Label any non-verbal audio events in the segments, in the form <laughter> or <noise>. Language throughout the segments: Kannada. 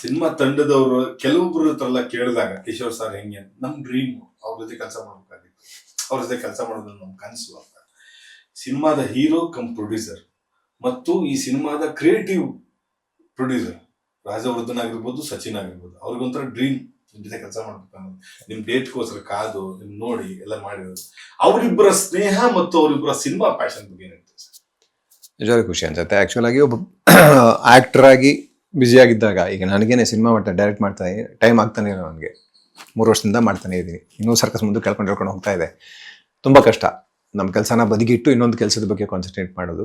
ಸಿನಿಮಾ ತಂಡದವರು ಕೆಲವೊಬ್ರು ಹತ್ರ ಕೇಳಿದಾಗ ಕಿಶೋರ್ ಸರ್ ಹೆಂಗೆ? ಅಂತ, ನಮ್ ಡ್ರೀಮ್ ಅವ್ರ ಜೊತೆ ಕೆಲಸ ಮಾಡ್ಬೇಕಾಗಿತ್ತು. ಅವ್ರ ಜೊತೆ ಕೆಲಸ ಮಾಡೋದು ನಮ್ ಕನಸು ಅಂತ ಸಿನಿಮಾದ ಹೀರೋ ಕಮ್ ಪ್ರೊಡ್ಯೂಸರ್ ಮತ್ತು ಈ ಸಿನಿಮಾದ ಕ್ರಿಯೇಟಿವ್ ಪ್ರೊಡ್ಯೂಸರ್ ರಾಜವರ್ಧನ್ ಆಗಿರ್ಬೋದು ಸಚಿನ್ ಆಗಿರ್ಬೋದು ಅವ್ರಿಗೊಂಥರ ಡ್ರೀಮ್ ನಿಮ್ ಜೊತೆ ಕೆಲಸ ಮಾಡ್ಬೇಕು ಅನ್ನೋದು. ನಿಮ್ ಡೇಟ್ಗೋಸ್ಕರ ಕಾದು ನಿಮ್ ನೋಡಿ ಎಲ್ಲ ಮಾಡಿರೋದು. ಅವರಿಬ್ಬರ ಸ್ನೇಹ ಮತ್ತು ಅವರಿಬ್ಬರ ಸಿನಿಮಾ ಪ್ಯಾಷನ್ ಬಗ್ಗೆ ಏನಿರ್ತದೆ ಖುಷಿ ಅನ್ಸುತ್ತೆ. ಆ್ಯಕ್ಚುಲಾಗಿ ಒಬ್ಬ ಆ್ಯಕ್ಟರ್ ಆಗಿ ಬ್ಯುಸಿ ಆಗಿದ್ದಾಗ, ಈಗ ನನಗೇನೆ ಸಿನಿಮಾ ಮಾಡ್ತಾ ಡೈರೆಕ್ಟ್ ಮಾಡ್ತಾ ಟೈಮ್ ಆಗ್ತಾನೆ ಇಲ್ಲ ನನಗೆ. ಮೂರು ವರ್ಷದಿಂದ ಮಾಡ್ತಾನೆ ಇದ್ದೀನಿ ಇನ್ನೂ ಸರ್ಕಸ್ ಮುಂದೆ ಕೇಳ್ಕೊಂಡು ಹೇಳ್ಕೊಂಡು ಹೋಗ್ತಾ ಇದೆ. ತುಂಬ ಕಷ್ಟ. ನಮ್ಮ ಕೆಲಸನ ಬದಿಗಿಟ್ಟು ಇನ್ನೊಂದು ಕೆಲಸದ ಬಗ್ಗೆ ಕಾನ್ಸಂಟ್ರೇಟ್ ಮಾಡೋದು.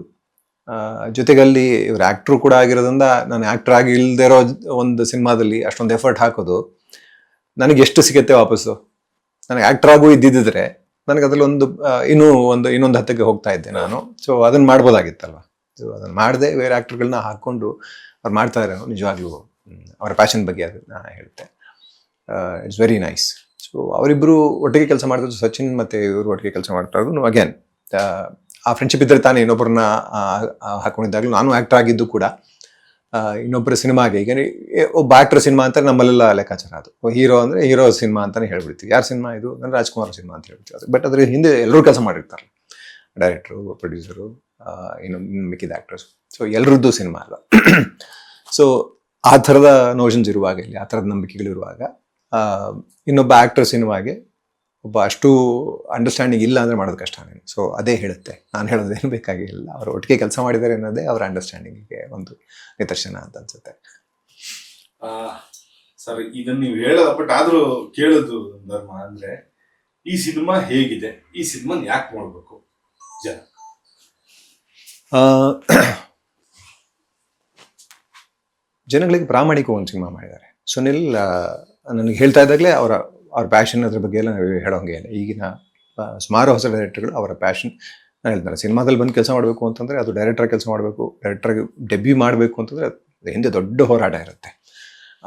ಜೊತೆಗಲ್ಲಿ ಇವ್ರು ಆ್ಯಕ್ಟ್ರು ಕೂಡ ಆಗಿರೋದ್ರಿಂದ ನಾನು ಆ್ಯಕ್ಟ್ರ್ ಆಗಿ ಇಲ್ಲದೆ ಇರೋ ಒಂದು ಸಿನಿಮಾದಲ್ಲಿ ಅಷ್ಟೊಂದು ಎಫರ್ಟ್ ಹಾಕೋದು, ನನಗೆ ಎಷ್ಟು ಸಿಗುತ್ತೆ ವಾಪಸ್ಸು? ನನಗೆ ಆ್ಯಕ್ಟ್ರ್ ಆಗು ಇದ್ದಿದ್ದರೆ ನನಗೆ ಅದರಲ್ಲಿ ಒಂದು ಇನ್ನೂ ಒಂದು, ಇನ್ನೊಂದು ಹತ್ತಕ್ಕೆ ಹೋಗ್ತಾ ಇದ್ದೆ ನಾನು. ಸೊ ಅದನ್ನು ಮಾಡ್ಬೋದಾಗಿತ್ತಲ್ವ? ಸೊ ಅದನ್ನು ಮಾಡಿದೆ, ಬೇರೆ ಆ್ಯಕ್ಟ್ರ್ಗಳನ್ನ ಹಾಕ್ಕೊಂಡು ಅವ್ರು ಮಾಡ್ತಾ ಇರೋ ನಿಜವಾಗ್ಲೂ ಅವರ ಪ್ಯಾಷನ್ ಬಗ್ಗೆ ಅದನ್ನ ಹೇಳುತ್ತೆ ಇಟ್ಸ್ ವೆರಿ ನೈಸ್ ಸೊ ಅವರಿಬ್ಬರು ಒಟ್ಟಿಗೆ ಕೆಲಸ ಮಾಡ್ತಾರೆ ಸಚಿನ್ ಮತ್ತು ಇವರು ಒಟ್ಟಿಗೆ ಕೆಲಸ ಮಾಡ್ತಾ ಇದ್ರು. ಅಗೇನ್ ಆ ಫ್ರೆಂಡ್ಶಿಪ್ ಇದ್ದರೆ ತಾನೇ ಇನ್ನೊಬ್ಬರನ್ನ ಹಾಕ್ಕೊಂಡಿದ್ದಾಗಲೂ ನಾನು ಆ್ಯಕ್ಟರ್ ಆಗಿದ್ದು ಕೂಡ ಇನ್ನೊಬ್ಬರ ಸಿನಿಮಾಗೆ ಈಗ ಒಬ್ಬ ಆಕ್ಟರ್ ಸಿನಿಮಾ ಅಂತ ನಮ್ಮಲ್ಲೆಲ್ಲ ಲೆಕ್ಕಾಚಾರ ಅದು. ಹೀರೋ ಅಂದರೆ ಹೀರೋ ಸಿನಿಮಾ ಅಂತಲೇ ಹೇಳ್ಬಿಡ್ತೀವಿ. ಯಾರ ಸಿನಿಮಾ ಇದು? ಅಂದರೆ ರಾಜ್ಕುಮಾರ್ ಸಿನಿಮಾ ಅಂತ ಹೇಳ್ಬಿಡ್ತೀವಿ ಬಟ್ ಅದ್ರ ಹಿಂದೆ ಎಲ್ಲರೂ ಕೆಲಸ ಮಾಡಿರ್ತಾರೆ. ಡೈರೆಕ್ಟ್ರು ಪ್ರೊಡ್ಯೂಸರು ಇನ್ನು ಮಿಕ್ಕಿದ ಆ್ಯಕ್ಟರ್ಸ್ ಸೊ ಎಲ್ಲರದ್ದು ಸಿನಿಮಾ ಅಲ್ಲ. <clears throat> ಸೊ ಆ ಥರದ ನೋಷನ್ಸ್ ಇರುವಾಗ ಇಲ್ಲಿ ಆ ಥರದ ನಂಬಿಕೆಗಳಿರುವಾಗ ಇನ್ನೊಬ್ಬ ಆ್ಯಕ್ಟ್ರೆಸ್ ಸಿನಿಮಾಗೆ ಒಬ್ಬ ಅಷ್ಟು ಅಂಡರ್ಸ್ಟ್ಯಾಂಡಿಂಗ್ ಇಲ್ಲ ಅಂದರೆ ಮಾಡೋದು ಕಷ್ಟನೇ ಸೊ ಅದೇ ಹೇಳುತ್ತೆ. ನಾನು ಹೇಳೋದೇನು ಬೇಕಾಗಿಲ್ಲ. ಅವರು ಒಟ್ಟಿಗೆ ಕೆಲಸ ಮಾಡಿದ್ದಾರೆ ಅನ್ನೋದೇ ಅವರ ಅಂಡರ್ಸ್ಟ್ಯಾಂಡಿಂಗಿಗೆ ಒಂದು ನಿದರ್ಶನ ಅಂತ ಅನ್ಸುತ್ತೆ. ಸರ್ ಇದನ್ನ ನೀವು ಹೇಳೋದ ಬಟ್ ಆದರೂ ಕೇಳೋದು ಧರ್ಮ ಅಂದ್ರೆ ಈ ಸಿನಿಮಾ ಹೇಗಿದೆ? ಈ ಸಿನಿಮಾ ಯಾಕೆ ಮಾಡಬೇಕು ಜನ? ಜನಗಳಿಗೆ ಪ್ರಾಮಾಣಿಕ ಒಂದು ಸಿನಿಮಾ ಮಾಡಿದ್ದಾರೆ. ಸುನಿಲ್ ನನಗೆ ಹೇಳ್ತಾ ಇದ್ದಾಗಲೇ ಅವರ, ಅವ್ರ ಪ್ಯಾಷನ್ ಅದ್ರ ಬಗ್ಗೆ ಎಲ್ಲ ನಾವು ಹೇಳೋಂಗೆ ಇಲ್ಲ. ಈಗಿನ ಸುಮಾರು ಹೊಸ ಡೈರೆಕ್ಟರ್ಗಳು ಅವರ ಪ್ಯಾಷನ್ ಹೇಳ್ತಾರೆ ಸಿನಿಮಾದಲ್ಲಿ ಬಂದು ಕೆಲಸ ಮಾಡಬೇಕು ಅಂತಂದರೆ ಅದು ಡೈರೆಕ್ಟರ್ ಕೆಲಸ ಮಾಡಬೇಕು ಡೈರೆಕ್ಟರ್ಗೆ ಡೆಬ್ಯೂ ಮಾಡಬೇಕು ಅಂತಂದರೆ ಹಿಂದೆ ದೊಡ್ಡ ಹೋರಾಟ ಇರುತ್ತೆ.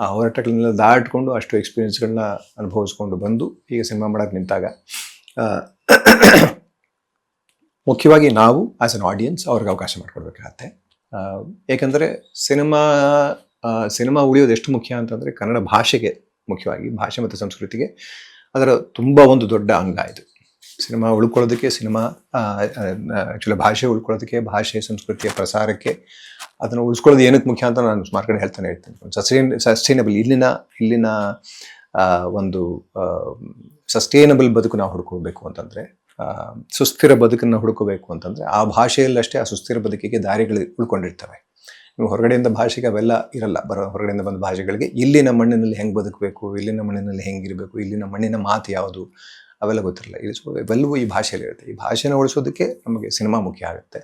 ಆ ಹೋರಾಟಗಳನ್ನೆಲ್ಲ ದಾಟ್ಕೊಂಡು ಅಷ್ಟು ಎಕ್ಸ್ಪೀರಿಯನ್ಸ್ಗಳನ್ನ ಅನುಭವಿಸ್ಕೊಂಡು ಬಂದು ಈಗ ಸಿನಿಮಾ ಮಾಡೋಕ್ಕೆ ನಿಂತಾಗ ಮುಖ್ಯವಾಗಿ ನಾವು ಆಸ್ ಅನ್ ಆಡಿಯನ್ಸ್ ಅವ್ರಿಗೆ ಅವಕಾಶ ಮಾಡಿಕೊಡ್ಬೇಕಾಗತ್ತೆ. ಏಕೆಂದರೆ ಸಿನಿಮಾ ಸಿನಿಮಾ ಉಳಿಯೋದು ಎಷ್ಟು ಮುಖ್ಯ ಅಂತಂದರೆ ಕನ್ನಡ ಭಾಷೆಗೆ ಮುಖ್ಯವಾಗಿ, ಭಾಷೆ ಮತ್ತು ಸಂಸ್ಕೃತಿಗೆ ಅದರ ತುಂಬ ಒಂದು ದೊಡ್ಡ ಅಂಗ ಇದು. ಸಿನಿಮಾ ಉಳ್ಕೊಳ್ಳೋದಕ್ಕೆ ಸಿನಿಮಾ ಆ್ಯಕ್ಚುಲಿ ಭಾಷೆ ಉಳ್ಕೊಳ್ಳೋದಕ್ಕೆ, ಭಾಷೆ ಸಂಸ್ಕೃತಿಯ ಪ್ರಸಾರಕ್ಕೆ ಅದನ್ನು ಉಳಿಸ್ಕೊಳ್ಳೋದು ಏನಕ್ಕೆ ಮುಖ್ಯ ಅಂತ ನಾನು ಸುಮಾರು ಕಡೆ ಹೇಳ್ತಾನೆ ಇರ್ತೀನಿ. ಸಸ್ಟೈನ್ ಸಸ್ಟೈನಬಲ್ ಇಲ್ಲಿನ ಇಲ್ಲಿನ ಒಂದು ಸಸ್ಟೈನಬಲ್ ಬದುಕು ನಾವು ಹುಡ್ಕೋಬೇಕು ಅಂತಂದರೆ ಸುಸ್ಥಿರ ಬದುಕನ್ನು ಹುಡುಕಬೇಕು ಅಂತಂದರೆ ಆ ಭಾಷೆಯಲ್ಲಷ್ಟೇ ಆ ಸುಸ್ಥಿರ ಬದುಕಿಗೆ ದಾರಿಗಳು ಉಳ್ಕೊಂಡಿರ್ತವೆ. ಹೊರಗಡೆಯಿಂದ ಭಾಷೆಗೆ ಅವೆಲ್ಲ ಇರಲ್ಲ. ಬರೋ ಹೊರಗಡೆಯಿಂದ ಬಂದ ಭಾಷೆಗಳಿಗೆ ಇಲ್ಲಿನ ಮಣ್ಣಿನಲ್ಲಿ ಹೆಂಗೆ ಬದುಕಬೇಕು, ಇಲ್ಲಿನ ಮಣ್ಣಿನಲ್ಲಿ ಹೆಂಗಿರಬೇಕು ಇಲ್ಲಿನ ಮಣ್ಣಿನ ಮಾತು ಯಾವುದು ಅವೆಲ್ಲ ಗೊತ್ತಿರಲ್ಲ. ಇಲ್ಲಿ ಈ ಭಾಷೆಯಲ್ಲಿ ಇರುತ್ತೆ. ಈ ಭಾಷೆನ ಉಳಿಸೋದಕ್ಕೆ ನಮಗೆ ಸಿನಿಮಾ ಮುಖ್ಯ ಆಗುತ್ತೆ.